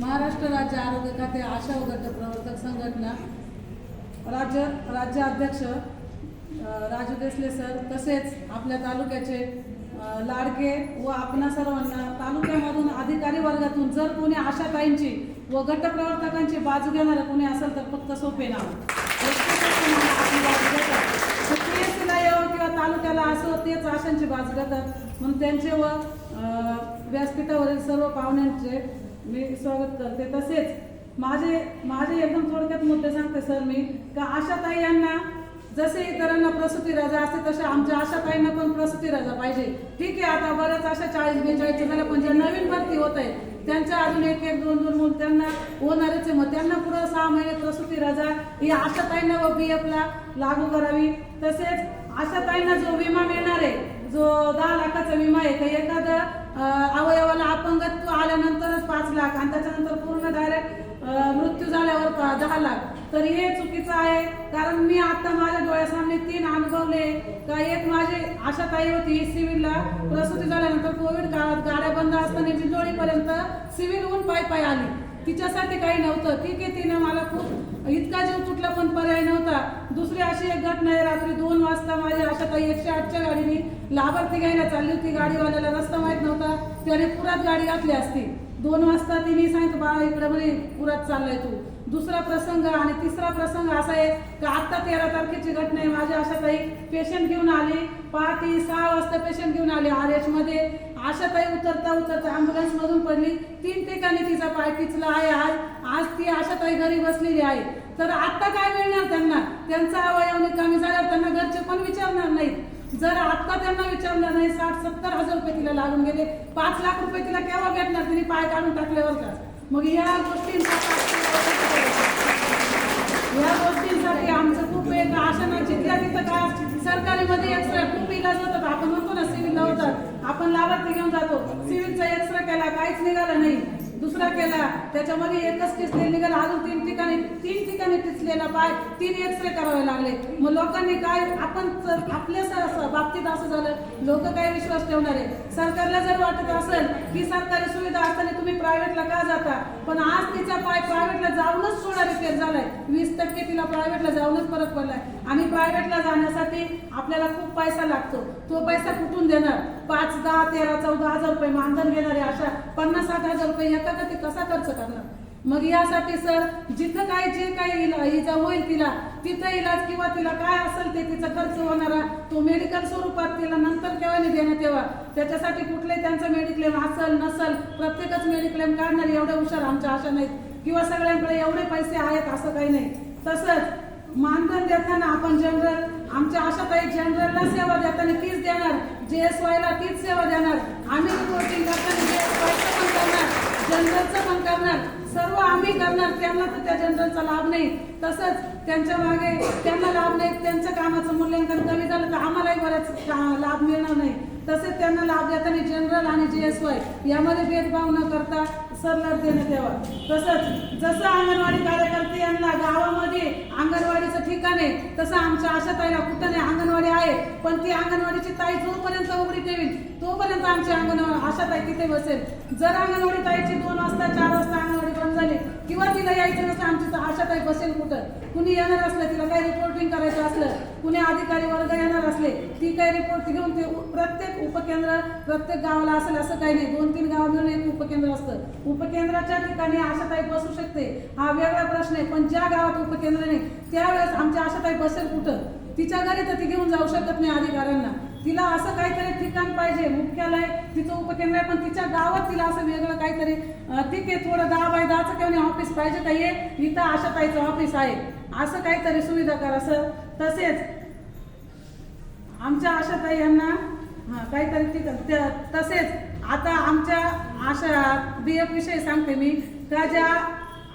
महाराष्ट्र राज्य आरोग्य खाते आशा व प्रवर्तक संघटना राज्य राज्याध्यक्ष अध्यक्ष राजू देसले सर तसेच आपल्या तालुक्याचे लाडके व आपणा सर्वांना तालुक्यामधून अधिकारी वर्गातून जर कोणी आशाताईंची व गटप्रवर्तकांची बाजू घेणारं कोणी असेल तर फक्त सोपे नाव. किंवा तालुक्याला असो तेच आशांची बाजू घेतात. म्हणून त्यांचे व व्यासपीठावरील सर्व पाहुण्यांचे मी स्वागत करते. तसेच माझे माझे एकदम थोडक्यात मुद्दे सांगते सर मी. का आशाताई यांना जसे इतरांना प्रसूती रजा असते तसे आमच्या आशाताईंना पण प्रसूती रजा पाहिजे. ठीक आहे आता बऱ्याच अशा चाळीस बेचाळीस झाल्या पण ज्या नवीन भरती होत आहे त्यांच्या अजून एक एक दोन दोन मुलं त्यांना होणारच आहे. मग त्यांना पुढं सहा महिने प्रसूती रजा ही आशाताईंना व बी एफला लागू करावी. तसेच आशाताईंना जो विमा मिळणार आहे जो दहा लाखाचा विमा आहे तर एखाद्या अवयवाला अपंगत्व आल्यानंतरच पाच लाख आणि त्याच्यानंतर पूर्ण डायरेक्ट मृत्यू झाल्यावर दहा लाख? तर हे चुकीचं आहे कारण मी आता माझ्या डोळ्यासामने तीन अनुभवले. का एक माझी आशाताई होती सिव्हिलला प्रसूती झाल्यानंतर कोविड काळात गाड्या बंद असताना जिंजोळीपर्यंत ऊन पाय पाय आली. तिच्यासाठी काही नव्हतं. ठीक आहे तिनं मला खूप इतका जीव तुटला पण पर्याय नव्हता. दुसरी अशी एक घटना आहे रात्री दोन वाजता माझी काही एकशे आठच्या गाडीने लाभार्थी घ्यायला चालली होती. गाडीवाल्याला रस्ता माहीत नव्हता. त्याने पुरात गाडी घातली असती. दोन वाजता तिने सांगितलं बाळा इकडे म्हणे पुरात चाललाय तू. दुसरा प्रसंग आणि तिसरा प्रसंग असा आहे की आत्ता तेरा तारखेची घटना आहे. माझ्या अशा काही पेशंट घेऊन आली. पहाटे सहा वाजता पेशंट घेऊन आले. आर एच मध्ये आशाताई उतरता उतरता अँब्युलन्स मधून पडली. तीन ठिकाणी तिचा पाय पिचला आहे आज आज ती आशाताई घरी बसलेली आहे. तर आता काय मिळणार त्यांना? त्यांचा अवयव कमी झाल्यावर त्यांना घरचे पण विचारणार नाहीत. जर आता त्यांना विचारणार नाही साठ सत्तर हजार रुपये तिला लागून गेले. पाच लाख रुपये तिला केव्हा भेटणार? तिने पाय काढून टाकल्यावर का. मग या गोष्टींचा या गोष्टींसाठी आमचं खूप एक आशा ना जिथल्या तिथं काय सरकारी मध्ये खूप इलाज होतात. आपण म्हणतो ना सिव्हिलला होतात. आपण लाभार्थी घेऊन जातो. सिव्हिलचा एक्सरे केला काहीच निघालं नाही. दुसरा केला. त्याच्यामध्ये एकच टिचले निघाला. अजून तीन ठिकाणी तीन ठिकाणी टिचलेला पाय. तीन एक्सरे करावे लागले. मग लोकांनी काय आपण आपल्या बाबतीत असं झालं लोक काय विश्वास ठेवणार आहे? सरकारला जर वाटत असेल की सरकारी सुविधा असताना तुम्ही प्रायव्हेटला का जाता? पण आज तिचा पाय प्रायव्हेटला जाऊनच थोडा रिपेअर झालाय. वीस टक्के तिला प्रायव्हेटला जाऊनच फरक पडलाय. आणि प्रायव्हेटला जाण्यासाठी आपल्याला खूप पैसा लागतो. तो पैसा कुठून देणार? पाच दहा तेरा चौदा हजार रुपये मानधन घेणारे अशा पन्नास साठ हजार रुपये येता तर ते कसा खर्च करणार? मग यासाठी सर जिथं काय जे काही इजा होईल तिला तिथं इलाज किंवा तिला काय असेल ते तिचा खर्च होणारा तो मेडिकल स्वरूपात तिला नंतर केव्हा नाही देण्यात तेव्हा? त्याच्यासाठी कुठले त्यांचं मेडिक्लेम असेल नसल प्रत्येकच मेडिक्लेम काढणार एवढे हुशार आमच्या आशा नाहीत. किंवा सगळ्यांकडे एवढे पैसे आहेत असं काही नाही. तसंच मानधन देताना आपण जनरल आमच्या आशाताई जनरलला सेवा देताना तीच देणार जे एस वायला तीच सेवा देणार. आम्ही रिपोर्टिंग करताना जे एस वायचं पण करणार. जनरलचं पण करणार. सर्व आम्ही करणार. त्यांना तर त्या जनरलचा लाभ नाही. तसंच त्यांच्या मागे त्यांना लाभ नाही. त्यांच्या कामाचं मूल्यांकन कमी झालं तर आम्हालाही बऱ्याच लाभ मिळणार नाही. तसेच त्यांना लाभ देताना जनरल आणि जी एस वाय यामध्ये भेदभाव न करता सरलर देण्यात यावा तसंच जसं अंगणवाडी कार्यकर्ते यांना गावामध्ये अंगणवाडीचं ठिकाण आहे तसं आमच्या आशाताईला कुठं नाही अंगणवाडी आहे. पण ती अंगणवाडीची ताई जोपर्यंत तिथे तोपर्यंत आमची अंगणवाडी आशाताई तिथे बसेल. जर अंगणवाडी ताईची दोन वाजता चार वाजता अंगणवाडी बंद झाली किंवा तिला यायचं नसलं आमची आशाताई बसेल कुठं? कुणी येणार असलं तिला काही रिपोर्टिंग करायचं असलं कुणी अधिकारी वर्ग येणार असले ती काही रिपोर्ट घेऊन ते प्रत्येक उपकेंद्र प्रत्येक गावाला असेल असं काही नाही. दोन तीन गाव मिळून एक उपकेंद्र असतं. उपकेंद्राच्या ठिकाणी आशाताई बसू शकते. हा वेगळा प्रश्न आहे पण ज्या गावात उपकेंद्र नाही त्यावेळेस आमच्या आशाताई बसेल कुठं? तिच्या घरी तर ती घेऊन जाऊ शकत नाही अधिकाऱ्यांना. तिला असं काहीतरी ठिकाण पाहिजे मुख्यालय तिचं उपकेंद्र आहे पण तिच्या गावात तिला असं वेगळं काहीतरी ठीक आहे थोडं दहा बाय दहाचं काही ऑफिस पाहिजे का ये इथं आशाताईचं ऑफिस आहे. असं काहीतरी सुविधा कर असं तसेच आमच्या आशाताई यांना काहीतरी ठीक तसेच आता आमच्या आशा बी एफ विषयी सांगते मी का ज्या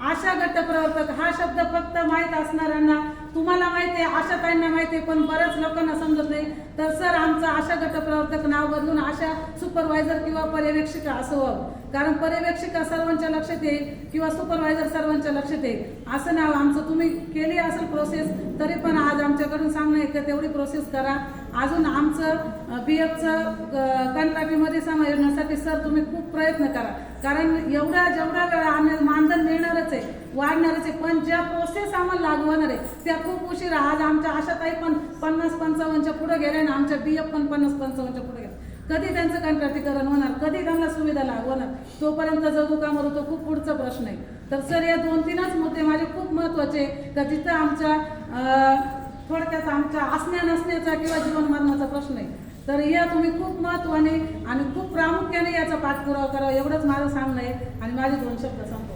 आशा गट प्रवर्तक हा शब्द फक्त माहीत असणाऱ्यांना तुम्हाला माहिती आहे आशाताईंना माहिती आहे पण बऱ्याच लोकांना समजत नाही. तर सर आमचं आशा गटप्रवर्तक नाव बदलून आशा सुपरवायझर किंवा पर्यवेक्षिका असं व्हावं कारण पर्यवेक्षिका सर्वांच्या लक्षात येईल किंवा सुपरवायझर सर्वांच्या लक्षात येईल. असं नाव आमचं तुम्ही केली असेल प्रोसेस तरी पण आज आमच्याकडून सांगणं आहे की तेवढी प्रोसेस करा. अजून आमचं बी एफचं कंत्राटीमध्ये समायोजनासाठी सर तुम्ही खूप प्रयत्न करा. कारण एवढा जेवढा वेळा आम्ही आहे वाढणारच आहे पण ज्या पण आम्हाला लागू होणार आहे. त्या खूप उशीर आज आमच्या आशाताई पण पन्नास पंचावन्नच्या पुढे गेले आणि आमच्या बी एफ पण पन्नास पंचावन्नच्या पुढे गेले. कधी त्यांचं कंत्राटीकरण होणार? कधी त्यांना सुविधा लागू होणार तोपर्यंत जगू का मरू? तो खूप पुढचा प्रश्न आहे. तर सर या दोन तीनच मुद्दे माझे खूप महत्त्वाचे आहे. तर तिथं आमच्या थोडक्यात आमच्या असण्या नसण्याचा किंवा जीवन मरणाचा प्रश्न आहे. तर या तुम्ही खूप महत्वाने आणि खूप प्रामुख्याने याचा पाठपुरावा करा एवढंच माझं सांगणं आहे आणि माझे दोन शब्द सांगतो